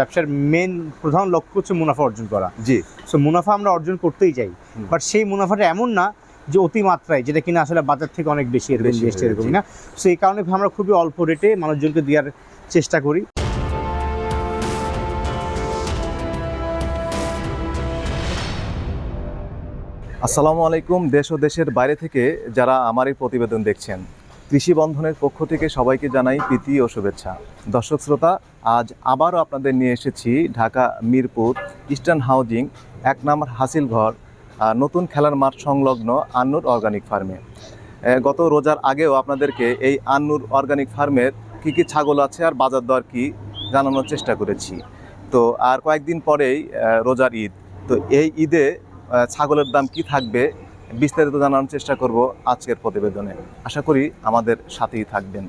ব্যবসার মেন প্রধান লক্ষ্য হচ্ছে মুনাফা অর্জন করা। জি। সো মুনাফা আমরা অর্জন করতেই চাই। বাট সেই মুনাফাটা এমন না যে অতিমাত্রায় যেটা কিনা আসলে বাজার থেকে অনেক বেশি এরকম বেশি বেশি এরকম না? সো এই কারণে আমরা খুবই অল্প রেটে মানুষজনকে দেওয়ার চেষ্টা করি। আসসালামু আলাইকুম। দেশ ও দেশের বাইরে থেকে যারা আমার এই প্রতিবেদন দেখছেন কৃষি বন্ধনের পক্ষ থেকে সবাইকে জানাই প্রীতি ও শুভেচ্ছা। দর্শক শ্রোতা, আজ আবারও আপনাদের নিয়ে এসেছি ঢাকা মিরপুর ইস্টার্ন হাউজিং এক নম্বর হাসিল ঘর নতুন খেলার মাঠ সংলগ্ন আন্নুর অর্গানিক ফার্মে। গত রোজার আগেও আপনাদেরকে এই আন্নুর অর্গানিক ফার্মের কী কী ছাগল আছে আর বাজার দর কী জানানোর চেষ্টা করেছি। তো আর কয়েকদিন পরেই রোজার ঈদ। তো এই ঈদে ছাগলের দাম কি থাকবে বিস্তারিত জানার চেষ্টা করব আজকের প্রতিবেদনে। আশা করি আমাদের সাথেই থাকবেন।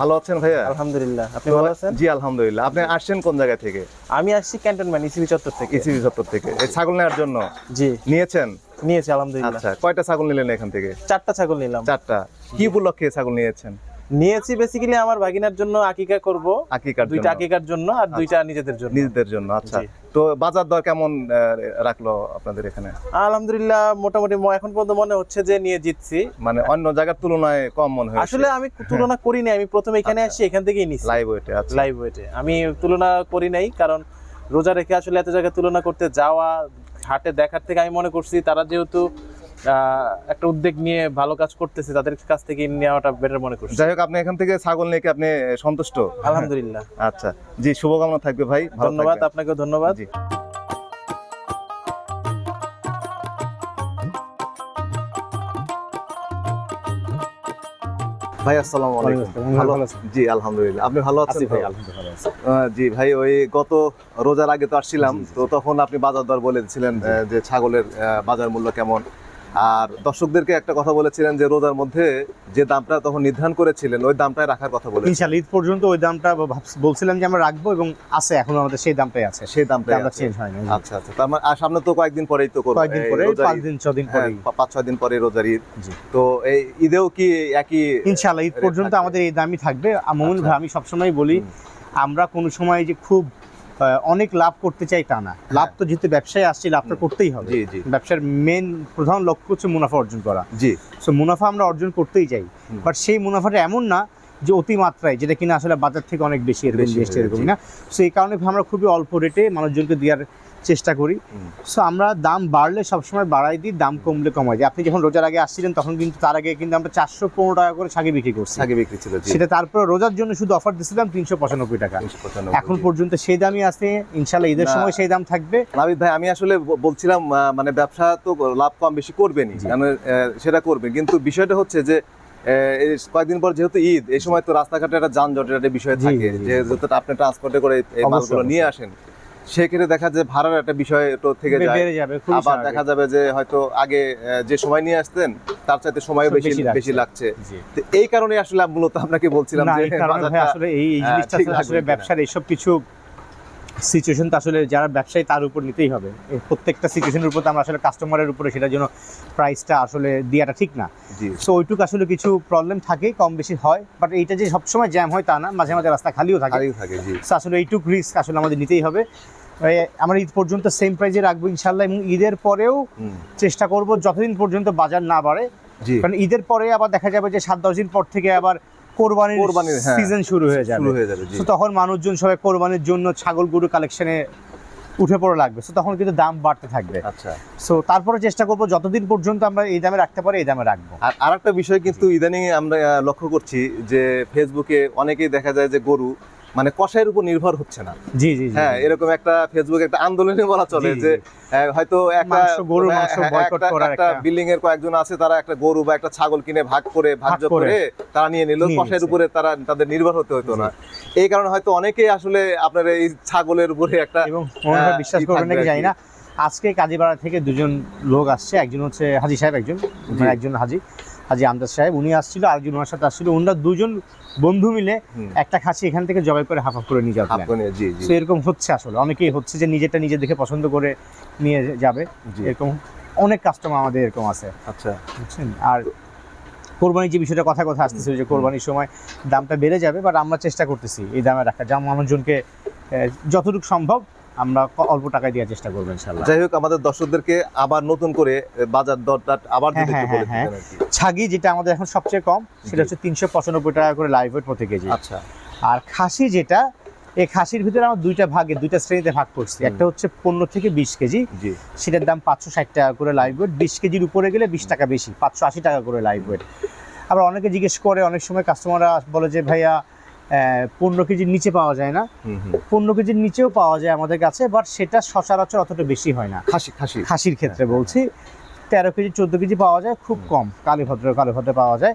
ভালো আছেন ভাইয়া? আলহামদুলিল্লাহ। আপনি ভালো আছেন? জি আলহামদুলিল্লাহ। আপনি আসছেন কোন জায়গা থেকে? আমি আসছি ক্যান্টনমেন্ট ইসিবি চত্বর থেকে। ইসিবি চত্বর থেকে। এই ছাগল নেওয়ার জন্য? জি। নিয়েছেন? নিয়েছি আলহামদুলিল্লাহ। আচ্ছা কয়টা ছাগল নিলেন এখান থেকে? চারটা ছাগল নিলাম। চারটা। কি উপলক্ষে ছাগল নিয়েছেন? নিয়েছি বেসিক্যালি আমার ভাগিনার জন্য আকিকা করব। আকিকার দুইটা আকিকার জন্য আর দুইটা নিজেদের জন্য। নিজেদের জন্য আচ্ছা। তো বাজার দর কেমন রাখল আপনাদের এখানে? আলহামদুলিল্লাহ মোটামুটি এখন পর্যন্ত মনে হচ্ছে যে নিয়ে জিতছি। মানে অন্য জায়গার তুলনায় কম মনে হয় আসলে আমি তুলনা করি নাই আমি প্রথমে এখানে আসি এখান থেকেই নিছি। লাইভ ওয়েটে আচ্ছা। লাইভ ওয়েটে আমি তুলনা করি নাই কারণ রোজা রেখে আসলে এত জায়গায় তুলনা করতে যাওয়া হাটে দেখার থেকে আমি মনে করছি তারা যেহেতু একটা উদ্যোগ নিয়ে ভালো কাজ করতেছে তাদের কাছ থেকে নেওয়াটা বেটার মনে করছি। যাই হোক আপনি এখান থেকে ছাগল নিয়ে কি আপনি সন্তুষ্ট? আলহামদুলিল্লাহ। আচ্ছা জি শুভকামনা থাকবে ভাই ধন্যবাদ। আপনাকেও ধন্যবাদ। জি। ভাই আসসালামু আলাইকুম। ভালো আছেন? জি আলহামদুলিল্লাহ। আপনি ভালো আছেন আছি ভাই আলহামদুলিল্লাহ জি ভাই ওই গত রোজার আগে তো আসছিলাম তো তখন আপনি বাজার দর বলেছিলেন যে ছাগলের আহ, বাজার মূল্য কেমন? আর দর্শকদেরকে একটা কথা বলেছিলেন যে রোজার মধ্যে যে দামটা তখন নির্ধারণ করেছিলেন ওই দামটাই রাখার কথা ইনশাল্লাহ ঈদ পর্যন্ত ওই দামটা বলছিলাম যে আমরা রাখব এবং আছে এখনও আমাদের সেই দামটাই আছে। সেই দামটাই দামটা আছে। চেঞ্জ হয় না আচ্ছা আচ্ছা। তার মানে আর সামনে তো কয়েকদিন পরেই তো করব কয়েকদিন পরে পাঁচ দিন ছ দিন হ্যাঁ, পরে পাঁচ ছয় দিন পরে রোজার ঈদ। তো এই ঈদেও কি একই ইনশাল্লাহ ঈদ পর্যন্ত আমাদের এই দামই থাকবে। আচ্ছা। ভাই আমি সবসময় বলি আমরা কোনো সময় যে খুব অনেক লাভ করতে চাই তা না। লাভ তো যেহেতু ব্যবসায় আসছে লাভটা করতেই হবে। ব্যবসার মেন প্রধান লক্ষ্য হচ্ছে মুনাফা অর্জন করা। জি। সো মুনাফা আমরা অর্জন করতেই চাই। বাট সেই মুনাফাটা এমন না যে অতিমাত্রায় যেটা কিনা আসলে বাজার থেকে অনেক বেশি এরকম বেশি বেশি হয়ে এরকম না। সো এই কারণে আমরা খুবই অল্প রেটে মানুষজনকে দেওয়ার চেষ্টা করি। সো আমরা দাম বাড়লে সবসময় বাড়াই দিই দাম কমলে কমাই দিই। আপনি যখন রোজার আগে আসছিলেন তখন কিন্তু তার আগে কিন্তু আমরা চারশো পনেরো টাকা করে ছাগি বিক্রি করছি। আগে বিক্রি ছিল সেটা তারপরে রোজার জন্য শুধু অফার দিচ্ছিলাম তিনশো পঁচানব্বই টাকা। এখন পর্যন্ত সেই দামই আছে ইনশাল্লাহ ঈদের সময় সেই দাম থাকবে। নাবিদ ভাই আমি আসলে বলছিলাম মানে ব্যবসা তো লাভ কম বেশি করবেনই। জি। মানে সেটা করবেন। কিন্তু বিষয়টা হচ্ছে যে কয়েকদিন পর যেহেতু ঈদ এই সময় তো রাস্তাঘাটে একটা যানজটের একটা বিষয় থাকে। যেহেতু আপনি ট্রান্সপোর্টে করে এই মালগুলো নিয়ে আসেন সেক্ষেত্রে দেখা যায় ভাড়ার একটা বিষয় তো থেকে যায়। বেড়ে যাবে আবার দেখা যাবে যে হয়তো আগে যে সময় নিয়ে আসতেন তার চাইতে সময় বেশি বেশি লাগছে। তো এই কারণে আসলে মূলত আপনাকে বলছিলাম যে আসলে এই জিনিসটা আসলে-। ব্যবসার এইসব কিছু সিচুয়েশন তো আসলে যারা ব্যবসায়ী তার উপর নিতেই হবে। প্রত্যেকটা সিচুয়েশনের উপর তো আমরা আসলে কাস্টমারের উপরে সেটার জন্য প্রাইসটা আসলে দেওয়াটা ঠিক না। সো ওইটুকু আসলে কিছু প্রবলেম থাকে কম বেশি হয় বাট এইটা যে সবসময় জ্যাম হয় তা না। মাঝে মাঝে রাস্তা খালিও থাকে। আসলে এইটুক রিস্ক আসলে আমাদের নিতেই হবে। আমরা ঈদ পর্যন্ত সেম প্রাইজে রাখব ইনশাল্লাহ এবং ঈদের পরেও চেষ্টা করব যতদিন পর্যন্ত বাজার না বাড়ে। কারণ ঈদের পরে আবার দেখা যাবে যে সাত দশ দিন পর থেকে আবার কোরবানির। সিজন শুরু হয়ে যাবে। শুরু হয়ে যাবে তো তখন মানুষজন সবাই কোরবানির জন্য ছাগল গরু কালেকশনে উঠে পড়ে লাগবে। সো তখন কিন্তু দাম বাড়তে থাকবে। আচ্ছা। সো তারপরে চেষ্টা করব যতদিন পর্যন্ত আমরা এই দামে রাখতে পারি এই দামে রাখব। আর আরেকটা বিষয় কিন্তু ইদানিং আমরা লক্ষ্য করছি যে ফেসবুকে অনেকেই দেখা যায় যে গরু মানে কষাইয়ের উপর নির্ভর হচ্ছে না। জি জি হ্যাঁ এরকম একটা ফেসবুকে একটা আন্দোলনে বলা চলে যে হয়তো একটা মাংস, গরুর হ্যাঁ, মাংস হ্যাঁ, একটা- করার একটা একটা- বিল্ডিং এর কয়েকজন আছে তারা একটা গরু বা একটা ছাগল কিনে ভাগ করে ভাগ্য করে। করে তারা নিয়ে নিল। কষাইয়ের উপরে তারা তাদের নির্ভর হতে হতো না। এই কারণে হয়তো অনেকেই আসলে আপনার এই ছাগলের উপরে একটা এবং বিশ্বাস করবেন নাকি জানি না। আজকে কাজীপাড়া থেকে দুজন লোক আসছে। একজন হচ্ছে হাজি সাহেব একজন মানে একজন হাজি। হাজি আমদাদ সাহেব উনি আসছিল আরেকজন ওনার সাথে আসছিল ওনারা দুজন বন্ধু মিলে একটা খাসি এখান থেকে জবাই করে হাফ হাফ করে নিয়ে জি তো এরকম হচ্ছে আসলে। অনেকেই হচ্ছে যে নিজেরটা নিজে দেখে পছন্দ করে নিয়ে যাবে। এরকম অনেক কাস্টমার আমাদের এরকম আছে। আচ্ছা। বুঝছেন? আর কোরবানির যে বিষয়টা কথা কথা আসতেছিল যে কোরবানির সময় দামটা বেড়ে যাবে বাট আমরা চেষ্টা করতেছি এই দামে রাখা। যা মানুষজনকে যতটুকু সম্ভব আমরা অল্প টাকায় দেওয়ার চেষ্টা করব ইনশাল্লাহ যাই হোক আমাদের দর্শকদেরকে আবার নতুন করে বাজার দরটা আবার হ্যাঁ, হ্যাঁ, হ্যাঁ। ছাগি যেটা আমাদের এখন সবচেয়ে কম সেটা হচ্ছে তিনশো পঁচানব্বই টাকা করে লাইভ ওয়েট প্রতি কেজি। আচ্ছা। আর খাসি যেটা এই খাসির ভিতরে আমরা দুইটা ভাগে দুইটা শ্রেণীতে ভাগ করছি। একটা হচ্ছে পনেরো থেকে বিশ কেজি সেটার দাম পাঁচশো ষাট টাকা করে লাইভ ওয়েট বিশ কেজির উপরে গেলে বিশ টাকা বেশি পাঁচশো আশি টাকা করে লাইভ ওয়েট আবার অনেকে জিজ্ঞেস করে অনেক সময় কাস্টমাররা বলে যে ভাইয়া পনেরো কেজির নিচে পাওয়া যায় না। পনেরো কেজির নিচেও পাওয়া যায় আমাদের কাছে বাট সেটা সচরাচর অতটা বেশি হয় না। খাসি খাসি। খাসির ক্ষেত্রে বলছি। তেরো কেজি চোদ্দ কেজি পাওয়া যায় খুব কম কালীভদ্র কালীভদ্রে পাওয়া যায়।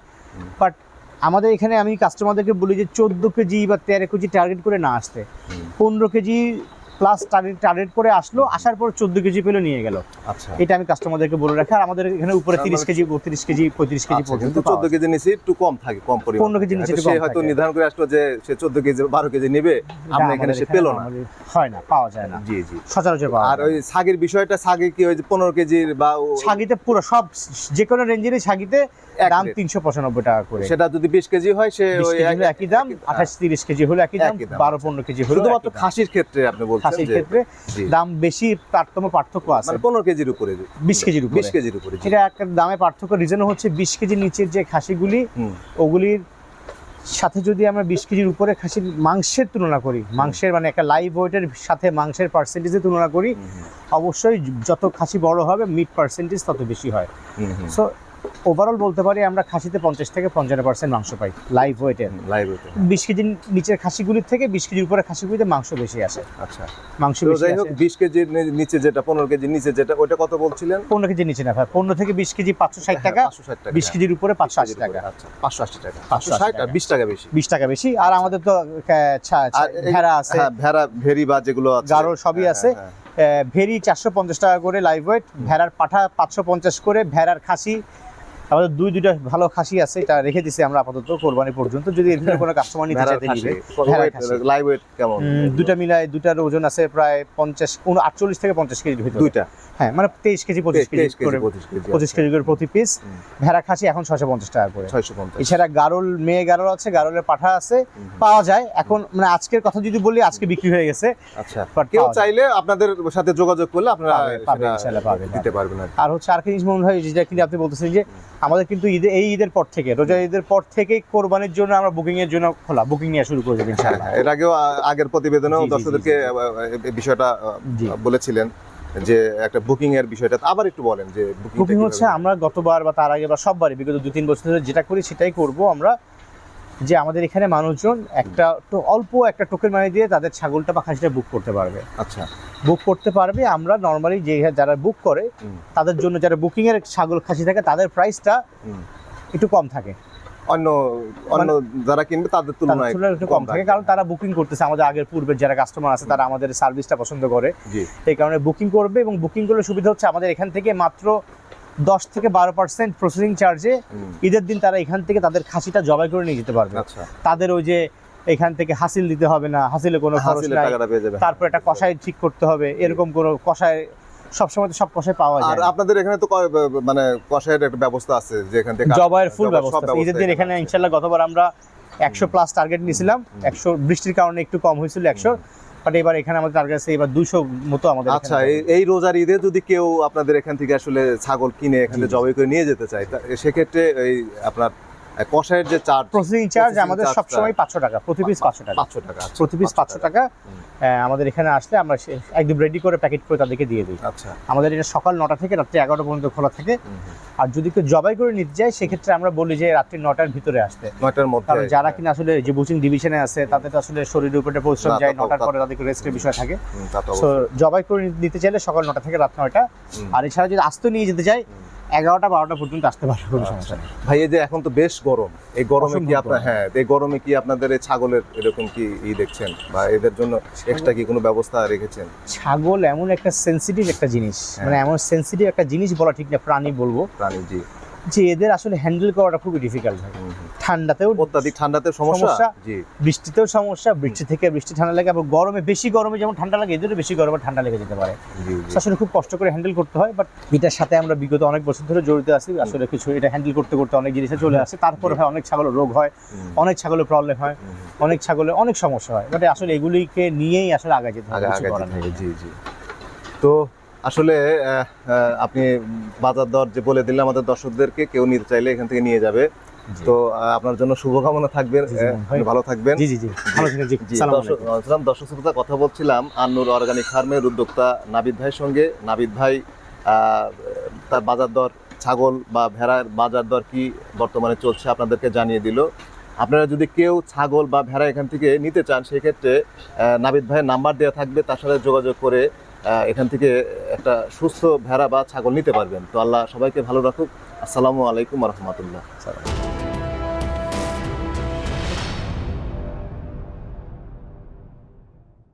বাট আমাদের এখানে আমি কাস্টমারদেরকে বলি যে চোদ্দ কেজি বা তেরো কেজি টার্গেট করে না আসতে। পনেরো কেজি প্লাস টার্গেট টার্গেট করে আসলো আসার পর চোদ্দ কেজি পেলে নিয়ে গেল। আচ্ছা। এটা আমি কাস্টমারদেরকে বলে রাখি। আর আমাদের এখানে উপরে তিরিশ মানে- কেজি বত্রিশ কেজি পঁয়ত্রিশ কেজি আচ্ছা, পর্যন্ত চোদ্দ কেজি নিচে একটু কম থাকে কম পরিমাণ। পনেরো কেজি নিচে সে হয়তো নির্ধারণ করে আসলো যে সে চোদ্দ কেজি বারো কেজি নেবে আমরা এখানে সে পেল না। হয় না পাওয়া যায় না। জি জি। সচরাচর পাওয়া আর ওই ছাগির বিষয়টা ছাগি কি ওই যে পনেরো কেজির বা ছাগিতে পুরো সব যে কোনো রেঞ্জেরই ছাগিতে দাম তিনশো পঁচানব্বই টাকা করে। সেটা যদি বিশ কেজি হয় সে ওই একই দাম আঠাশ তিরিশ কেজি হলে একই দাম একই দাম। বারো পনেরো কেজি হলে শুধুমাত্র খাসির ক্ষেত্রে আপনি বলছেন খাসির ক্ষেত্রে দাম বেশি তারতম্য পার্থক্য আছে। মানে পনেরো কেজির উপরে বিশ কেজির উপরে। বিশ কেজির উপরে। এটা একটা দামে পার্থক্য রিজন হচ্ছে বিশ কেজির নিচের যে খাসিগুলি ওগুলির সাথে যদি আমরা বিশ কেজির উপরে খাসির মাংসের তুলনা করি মাংসের মানে একটা লাইভ ওয়েটের সাথে মাংসের পার্সেন্টেজের তুলনা করি অবশ্যই যত খাসি বড় হবে মিট পার্সেন্টেজ তত বেশি হয়। সো ওভারঅল বলতে পারি আমরা খাসিতে পঞ্চাশ থেকে পঞ্চান্ন পার্সেন্ট মাংস পাই লাইভ ওয়েটের হুম, live ওটা। বিশ কেজির নিচের খাসিগুলির থেকে বিশ কেজির উপরে খাসিগুলিতে মাংস বেশি আসে আচ্ছা। মাংস যাই হোক বিশ কেজির নিচে যেটা পনেরো কেজির নিচে যেটা ওটা কত বলছিলেন? পনেরো কেজির নিচে না ভাই পনেরো থেকে বিশ কেজি পাঁচশো ষাট হ্যাঁ, টাকা 560 বিশ। কেজির উপরে পাঁচশো আশি টাকা। আচ্ছা, পাঁচশো আশি টাকা। পাঁচশো ষাট আর টাকা। বিশ টাকা বেশি। বিশ টাকা বেশি আর আমাদের তো ভেড়া আছে। হ্যাঁ, ভেড়া ভেরি বা যেগুলো আছে। গারো সবই হ্যাঁ, আছে। ভেরি চারশো পঞ্চাশ টাকা করে লাইভ ওয়েট ভেড়ার পাঠা পাঁচশো পঞ্চাশ করে ভেড়ার খাসি আমাদের দুই দুইটা ভালো খাসি আছে এটা রেখে দিছি আমরা আপাতত কোরবানি পর্যন্ত। যদি এর ভিতরে কোনো কাস্টমার নিতে চাইতে নিবে weight, খাসি। live weight কেমন? দুটা মিলায় দুটার ওজন আছে প্রায় পঞ্চাশ আটচল্লিশ থেকে পঞ্চাশ কেজির ভিতরে। দুইটা? হ্যাঁ মানে তেইশ কেজি পঁচিশ কেজি তেইশ কেজি করে পঁচিশ কেজি করে প্রতি পিস ভেড়া খাসি এখন ছয়শো পঞ্চাশ টাকা করে। ছয়শো পঞ্চাশ। এছাড়া গারল মেয়ে গারল আছে গারলের পাঠা আছে পাওয়া যায়। এখন মানে আজকের কথা যদি বলি আজকে বিক্রি হয়ে গেছে। আচ্ছা। কেউ চাইলে আপনাদের সাথে যোগাযোগ করলে আপনারা পাবে, পাবে, সেটা ইনশাল্লাহ পাবে, দিতে পারবেন আর আর হচ্ছে আর কি জিনিস মনে হয় যেটা কিন্তু আপনি বলতেছেন যে আমাদের কিন্তু ঈদে এই ঈদের পর থেকে রোজা ঈদের পর থেকে কোরবানির জন্য আমরা বুকিং এর জন্য খোলা বুকিং নিয়ে শুরু করে দেবো ইনশাআল্লাহ। এর আগেও আগের প্রতিবেদনেও দর্শকদেরকে বিষয়টা বলেছিলেন যে একটা বুকিং এর বিষয়টা আবার একটু বলেন যে বুকিং হচ্ছে আমরা গতবার বা তার আগে বা সববারই বিগত দু তিন বছর ধরে যেটা করি সেটাই করব আমরা। যে আমাদের এখানে মানুষজন একটা তো অল্প একটা টোকেন মানি দিয়ে তাদের ছাগলটা বা খাসিটা বুক করতে পারবে। আচ্ছা। বুক করতে পারবে আমরা নর্মালি যে যারা বুক করে তাদের জন্য যারা বুকিং এর ছাগল খাসি থাকে তাদের প্রাইসটা একটু কম থাকে। অন্য অন্য যারা কিনবে তাদের তুলনায় একটু কম থাকে কারণ তারা বুকিং করতেছে। আমাদের আগের পূর্বের যারা কাস্টমার আছে তারা আমাদের সার্ভিসটা পছন্দ করে। এই কারণে বুকিং করবে এবং বুকিং করলে সুবিধা হচ্ছে আমাদের এখান থেকে মাত্র দশ থেকে বারো পার্সেন্ট প্রসেসিং চার্জে ঈদের দিন তারা এখান থেকে তাদের খাসিটা জবাই করে নিয়ে যেতে পারবে। আচ্ছা। তাদের ওই যে এখান থেকে হাসিল দিতে হবে না হাসিলে কোনো খরচ নাই। তারপর একটা কষাই ঠিক করতে হবে। এরকম কোনো কষায় সবসময় তো সব কষাই পাওয়া যায়। না। আপনাদের এখানে তো মানে কষায়ের একটা ব্যবস্থা আছে যে এখান থেকে জবাইয়ের ফুল ব্যবস্থা। ঈদের দিন এখানে। ইনশাল্লাহ গতবার আমরা একশো প্লাস টার্গেট নিয়েছিলাম। একশো বৃষ্টির কারণে একটু কম হয়েছিল একশো। বাট এবার এখানে আমাদের টার্গেট আছে এবার দুশো মতো আমাদের আচ্ছা এই- রোজার ঈদে যদি কেউ আপনাদের এখান থেকে আসলে ছাগল কিনে এখানে। জবাই করে নিয়ে যেতে চায় সেক্ষেত্রে এই আপনার আর যে চার্জ প্রসেসিং চার্জ আমাদের সবসময় পাঁচশো টাকা প্রতি পিস পাঁচশো টাকা। পাঁচশো টাকা আচ্ছা, প্রতি পিস পাঁচশো টাকা। আহ, আমাদের এখানে আসলে আমরা একদম রেডি করে প্যাকেট করে তাদেরকে দিয়ে দিই। আচ্ছা। আমাদের এটা সকাল নটা থেকে রাত্রি এগারোটা পর্যন্ত খোলা থাকে। আর যদি কেউ জবাই করে নিতে যায় সেক্ষেত্রে আমরা বলি যে রাত্রি নটার ভিতরে আসতে। নয়টার মধ্যে কারণ যারা কিনা আসলে যে বুচিং ডিভিশনে আছে তাদের তো আসলে শরীরের উপরে পরিশ্রম যায় নটার পরে তাদেরকে রেস্টের বিষয় থাকে। তো জবাই করে নিতে চাইলে সকাল নটা থেকে রাত নয়টা। আর এছাড়া যদি আস্ত নিয়ে যেতে চাই হুম। এগারোটা বারোটা পর্যন্ত আসতে পারবে কোনো সমস্যা নেই। ভাই এই যে এখন তো বেশ গরম। এই গরমে কি আপনার হ্যাঁ এই গরমে কি আপনাদের এই ছাগলের এরকম কি ই দেখছেন? বা এদের জন্য এক্সট্রা কি কোনো ব্যবস্থা রেখেছেন? ছাগল এমন একটা সেন্সিটিভ একটা জিনিস। হ্যাঁ। মানে এমন সেন্সিটিভ একটা জিনিস বলা ঠিক না প্রাণী বলব। প্রাণী জি। যে এদের আসলে হ্যান্ডেল করাটা খুবই ডিফিকাল্ট হয়। ঠান্ডাতেও অত্যাধিক ঠান্ডাতে সমস্যা। বৃষ্টিতেও সমস্যা বৃষ্টি থেকে বৃষ্টি ঠান্ডা লাগে আবার গরমে বেশি গরমে যেমন ঠান্ডা লাগে এদেরও বেশি গরমে ঠান্ডা লেগে যেতে পারে। আসলে খুব কষ্ট করে হ্যান্ডেল করতে হয় বাট এটার সাথে আমরা বিগত অনেক বছর ধরে জড়িত আছি আসলে কিছু এটা হ্যান্ডেল করতে করতে অনেক জিনিসে চলে আসে। তারপরে হয় অনেক ছাগলের রোগ হয় অনেক ছাগলের প্রবলেম হয়। অনেক ছাগলের অনেক সমস্যা হয়। বাট আসলে এগুলিকে নিয়েই আসলে আগে যেতে। হবে, জি জি। তো আসলে আপনি বাজার দর যে বলে দিলে আমাদের দর্শকদেরকে কেউ নিতে চাইলে এখান থেকে নিয়ে যাবে। তো আপনার জন্য শুভকামনা থাকবে ভালো থাকবেন। জি জি জি। দর্শক শ্রোতা কথা বলছিলাম আন্নুর অর্গানিক ফার্মের উদ্যোক্তা নাবিদ ভাইয়ের সঙ্গে। নাবিদ ভাই তার বাজার দর ছাগল বা ভেড়ার বাজার দর কি বর্তমানে চলছে আপনাদেরকে জানিয়ে দিল। আপনারা যদি কেউ ছাগল বা ভেড়া এখান থেকে নিতে চান সেক্ষেত্রে নাবিদ ভাইয়ের নাম্বার দেওয়া থাকবে তার সাথে যোগাযোগ করে এখান থেকে একটা সুস্থ ভেড়া বা ছাগল নিতে পারবেন। তো আল্লাহ সবাইকে ভালো রাখুক। আসসালামু আলাইকুম রহমতুল্লাহ।